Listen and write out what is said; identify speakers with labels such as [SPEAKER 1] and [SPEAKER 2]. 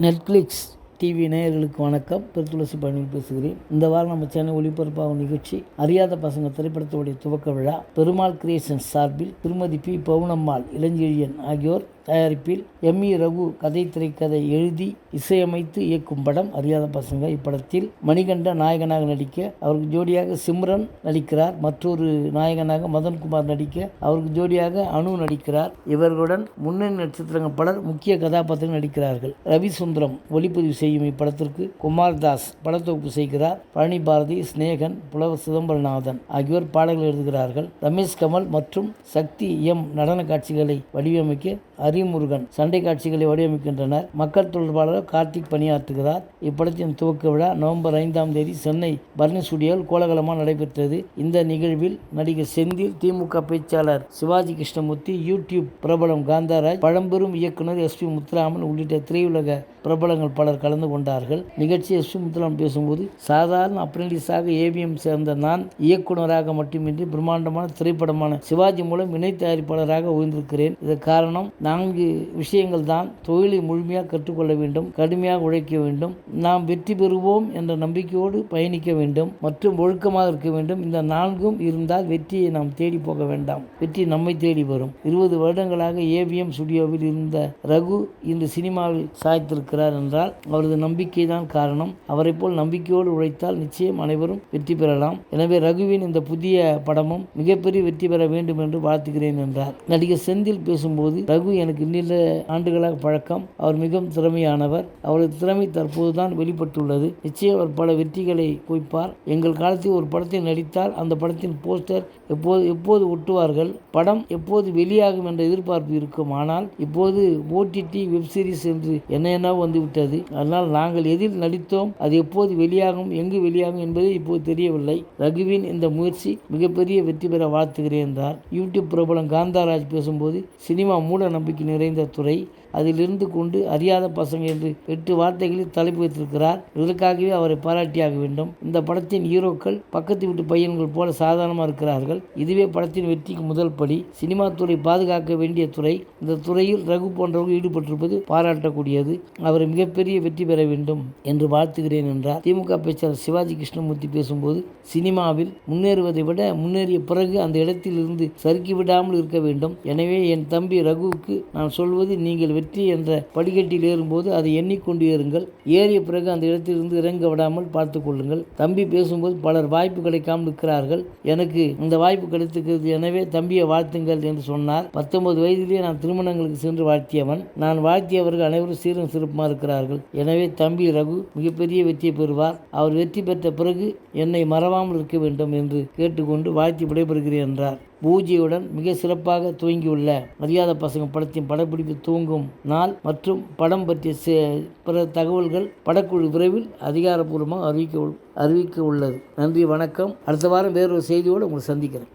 [SPEAKER 1] Netflix TV நேயர்களுக்கு வணக்கம். பெருத்துளசி பழனி பேசுகிறேன். இந்த வாரம் நம்ம சென்னை ஒளிபரப்பாகும் நிகழ்ச்சி அறியாத பசங்க திரைப்படத்துடைய துவக்க விழா. பெருமாள் கிரியேஷன்ஸ் சார்பில் திருமதி பி. பவுனம்மாள் இளஞ்செழியன் ஆகியோர் தயாரிப்பில் எம் இ ரகு கதை திரைக்கதை எழுதி இசையமைத்து இயக்கும் படம் அறியாத பசங்க இப்படத்தில் மணிகண்ட நாயகனாக நடிக்க அவருக்கு ஜோடியாக சிம்ரன் நடிக்கிறார். மற்றொரு நாயகனாக மதன்குமார் நடிக்க அவருக்கு ஜோடியாக அனு நடிக்கிறார். இவர்களுடன் முன்னணி நட்சத்திரங்கள் பலர் முக்கிய கதாபாத்திரங்கள் நடிக்கிறார்கள். ரவி சுந்தரம் ஒளிப்பதிவு செய்யும் இப்படத்திற்கு குமார்தாஸ் படத்தொகுப்பு செய்கிறார். பழனி பாரதி ஸ்நேகன் புலவர் சிதம்பரநாதன் ஆகியோர் பாடல்கள் எழுதுகிறார்கள். ரமேஷ் கமல் மற்றும் சக்தி எம் நடன காட்சிகளை வடிவமைக்க ஹரிமுருகன் சண்டை காட்சிகளை வடிவமைக்கின்றனர். மக்கள் தொடர்பாளர் கார்த்திக் பணியாற்றுகிறார். இப்படத்தின் துவக்க விழா நவம்பர் ஐந்தாம் தேதி சென்னை பர்னி ஸ்டுடியோவில் கோலகலமாக நடைபெற்றது. இந்த நிகழ்வில் நடிகர் செந்தில் திமுக பேச்சாளர் சிவாஜி கிருஷ்ணமூர்த்தி யூடியூப் பிரபலம் காந்தாராஜ் பழம்பெரும் இயக்குனர் எஸ் பி முத்துராமன் உள்ளிட்ட திரையுலக பிரபலங்கள் பலர் கலந்து கொண்டார்கள். நிகழ்ச்சி எஸ் பி முத்துராமன் பேசும்போது சாதாரண அப்ரெண்டிஸாக ஏவிஎம் சேர்ந்த நான் இயக்குனராக மட்டுமின்றி பிரம்மாண்டமான திரைப்படமான சிவாஜி மூலம் இணை தயாரிப்பாளராக உயர்ந்திருக்கிறேன். இதற்கு காரணம் நான் நான்கு விஷயங்கள் தான் தொழிலை முழுமையாக கற்றுக்கொள்ள வேண்டும் கடுமையாக உழைக்க வேண்டும். நாம் வெற்றி பெறுவோம் என்ற நம்பிக்கையோடு பயணிக்க வேண்டும். மற்றும் ஒழுக்கமாக இருக்க வேண்டும். இந்த நான்கும் இருந்தால் வெற்றியை நாம் தேடி போக வேண்டாம். வெற்றி நம்மை தேடி வரும். இருபது வருடங்களாக ஏவிஎம் ஸ்டுடியோவில் இருந்த ரகு இன்று சினிமாவில் சாய்த்திருக்கிறார் என்றால் அவரது நம்பிக்கை தான் காரணம். அவரை போல் நம்பிக்கையோடு உழைத்தால் நிச்சயம் அனைவரும் வெற்றி பெறலாம். எனவே ரகுவின் இந்த புதிய படமும் மிகப்பெரிய வெற்றி பெற வேண்டும் என்று வாழ்த்துகிறேன் என்றார். நடிகர் செந்தில் பேசும்போது ரகு எனக்கு நீண்ட ஆண்டுகளாக பழக்கம். அவர் மிகவும் திறமையானவர். அவரது திறமை தற்போது தான் வெளிப்பட்டுள்ளது. நிச்சயம் அவர் பல வெற்றிகளை குவிப்பார். எங்கள் காலத்தில் ஒரு படத்தில் நடித்தால் அந்த படத்தின் போஸ்டர் எப்போது எப்போது ஒட்டுவார்கள்? படம் எப்போது வெளியாகும் என்ற எதிர்பார்ப்பு இருக்கும். ஆனால் இப்போது ஓடிடி வெப்சீரிஸ் என்று என்ன என்ன வந்துவிட்டது. அதனால் நாங்கள் எதில் நடித்தோம் அது எப்போது வெளியாகும் எங்கு வெளியாகும் என்பது இப்போது தெரியவில்லை. ரகுவின் இந்த முயற்சி மிகப்பெரிய வெற்றி பெற வாழ்த்துகிறேன் என்றார். யூடியூப் பிரபலம் காந்தாராஜ் பேசும்போது சினிமா மூட நம்பிக்கை நிறைந்த துறை அதிலிருந்து கொண்டு அறியாத பசங்க என்று எட்டு வார்த்தைகளில் தலைப்பு வைத்திருக்கிறார். இதற்காகவே அவரை பாராட்டியாக வேண்டும். இந்த படத்தின் ஹீரோக்கள் பக்கத்து வீட்டு பையன்கள் போல சாதாரணமாக இருக்கிறார்கள். இதுவே படத்தின் வெற்றிக்கு முதல் படி. சினிமா துறை பாதுகாக்க வேண்டிய துறை. இந்த துறையில் ரகு போன்றவர்கள் ஈடுபட்டிருப்பது பாராட்டக்கூடியது. அவர் மிகப்பெரிய வெற்றி பெற வேண்டும் என்று வாழ்த்துகிறேன் என்றார். திமுக பேச்சாளர் சிவாஜி கிருஷ்ணமூர்த்தி பேசும்போது சினிமாவில் முன்னேறுவதை விட முன்னேறிய பிறகு அந்த இடத்தில் இருந்து சறுக்கி விடாமல் இருக்க வேண்டும். எனவே என் தம்பி ரகுவுக்கு நான் சொல்வது நீங்கள் வெற்றி என்ற படிக்கட்டில் ஏறும்போது அதை எண்ணிக்கொண்டு ஏறுங்கள் ஏறிய பிறகு அந்த இடத்திலிருந்து இறங்க விடாமல் பார்த்து கொள்ளுங்கள். தம்பி பேசும்போது பலர் வாய்ப்பு கிடைக்காமல் இருக்கிறார்கள் எனக்கு இந்த வாய்ப்பு கிடைத்திருக்கிறது. எனவே தம்பியை வாழ்த்துங்கள் என்று சொன்னார். பத்தொன்பது வயதிலேயே நான் திருமணங்களுக்கு சென்று வாழ்த்தியவன். நான் வாழ்த்தியவர்கள் அனைவரும் சீரும் சிறப்புமாக இருக்கிறார்கள். எனவே தம்பி ரகு மிகப்பெரிய வெற்றியை பெறுவார். அவர் வெற்றி பெற்ற பிறகு என்னை மறவாமல் இருக்க வேண்டும் என்று கேட்டுக்கொண்டு வாழ்த்தி விடைபெறுகிறேன் என்றார். பூஜையுடன் மிக சிறப்பாக துவங்கியுள்ள மரியாத பசங்க படத்தின் படப்பிடிப்பு துவங்கும் நாள் மற்றும் படம் பற்றிய பிற தகவல்கள் படக்குழு விரைவில் அதிகாரப்பூர்வமாக அறிவிக்க அறிவிக்க உள்ளது. நன்றி வணக்கம். அடுத்த வாரம் வேறொரு செய்தியோடு உங்களை சந்திக்கிறேன்.